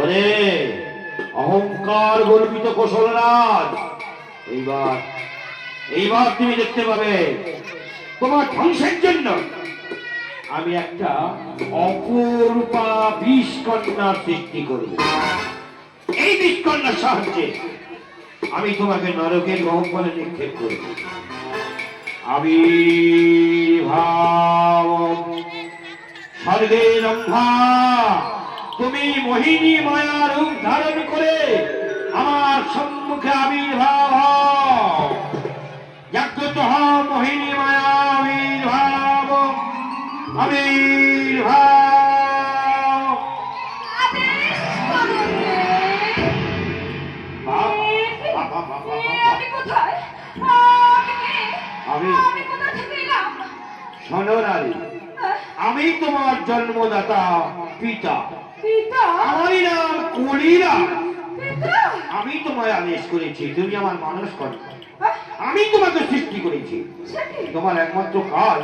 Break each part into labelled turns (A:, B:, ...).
A: ওরে অহংকার গর্বিত কৌশলরাজ এইবার এইবার তুমি দেখতে পাবে, তোমার ধ্বংসের জন্য আমি একটা অপরূপা বিষ কন্যার সৃষ্টি করব। এই বিষ কন্যার সাহায্যে আমি তোমাকে নরকের গহ্বরে নিক্ষেপ করব। আবির্ভাব স্বর্গে রম্ভা তুমি মোহিনী মায়া রূপ ধারণ করে আমার সম্মুখে আবির্ভাব হও। জাগ্রত হও মোহিনী মায়া আবির্ভাব আবির্ভাব। শোনো নারী আমি তোমার জন্মদাতা পিতা। আমারই নাম কলিরা। আমি তোমায় আদেশ করেছি তুমি আমার মানুষ কর। আমি তোমাকে সৃষ্টি করেছি। তোমার একমাত্র কাজ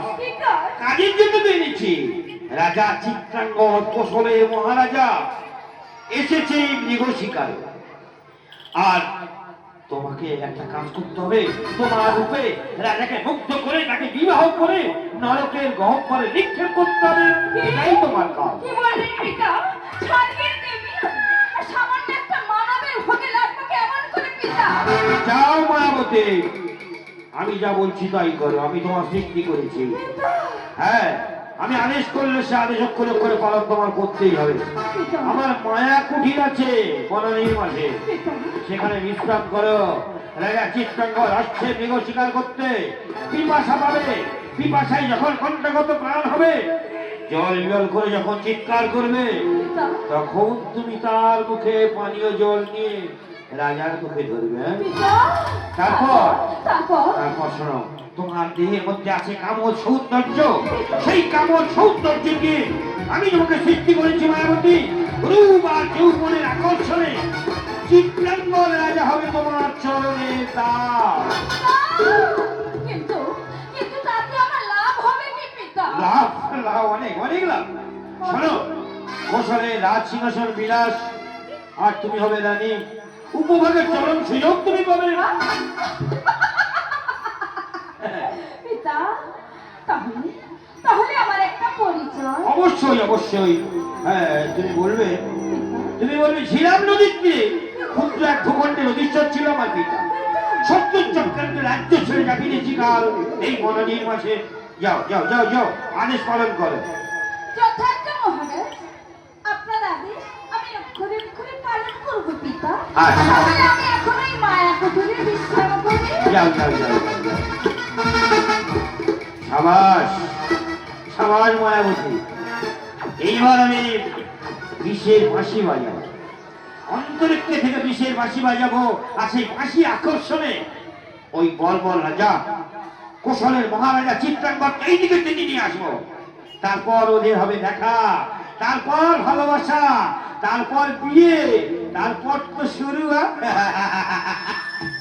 A: কাজের জন্য তো এনেছি রাজা চিত্রাঙ্গদ কোশলে মহারাজা এসেছে মৃগ শিকারে আর তোমাকে একটা কাজ করতে হবে। তোমার রূপে রাজাকে মুগ্ধ করে তাকে বিবাহ করে নরকের গহ্বরে নিক্ষেপ করতে হবে। এটাই তোমার কাজ।
B: কি বলেন পিতা? স্বর্গের দেবী সামান্য একটা মানবের ভোগে লাগবে কেমন করে পিতা?
A: যাও মায়াবতী। আমি যা বলছি তাই করো। আমি তোমার সৃষ্টি করেছি। হ্যাঁ আমি আদেশ করলে সে আদেশ অক্ষরে করে পালন তোমার করতেই হবে। আমার মায়া কুঠির আছে বনানীর মাঝে। সেখানে বিশ্রাম করো। রাজা চিত্রাঙ্গ আসছে মৃগ শিকার করতে পিপাসা পাবে। পিপাসায় যখন কণ্ঠগত প্রাণ হবে জল জল করে যখন চিৎকার করবে তখন তুমি তার মুখে পানীয় জল নিয়ে রাজার মুখে ধরবে? তারপর?
B: তারপর?
A: শোনো তোমার দেহের মধ্যে আছে কামল সৌন্দর্য। সেই কামল সৌন্দর্যকে আমি তোমাকে সৃষ্টি করেছি মায়াবতী। রূপ আর যৌবনের আকর্ষণে। চিত্রাঙ্গন রাজা হবে তোমার চরণে
B: পিতা?
A: লাভ লাভ অনেক অনেক লাভ। শোনো কোশলে রাজ সিংহাসন বিলাস আর তুমি হবে রানী। উপভোগের চরম সুযোগ তুমি পাবে
B: পিতা তাহলে তাহলে আমার একটা পরিচয়।
A: অবশ্যই অবশ্যই। হ্যাঁ তুমি বলবে? তুমি বলবে ঝিলাম নদীর তীরে। ক্ষুদ্র এক ভূখণ্ডে নদীশ্বর ছিল আমার পিতা। সত্তর চক্রান্ত রাজ্য ছেড়ে যাবিয়েছি কাল এই মনোনীর মাসে যাও যাও যাও যাও। আদেশ পালন করো।
B: যথার্থ মহারাজ আপনার আদেশ আমি অক্ষরে অক্ষরে পালন করব পিতা। তাহলে আমি এখন এই মায়া কুঠুরে বিশ্রাম করি
A: যাও যাও যাও। যাও, যাও। সাবাস সাবাস মায়াবতী। এইবার আমি বিষের বাঁশি বাজাবো। অন্তরিক্ষে থেকে বিষের বাঁশি বাজাবো আর সেই বাঁশি আকর্ষণে ওই বল বল রাজা কোশলের মহারাজা চিত্রাঙ্গদ এই দিকে টেনে নিয়ে আসব। তারপর ওদের হবে দেখা। তারপর ভালোবাসা তারপর বিয়ে তারপর তো শুরু হ্যাঁ?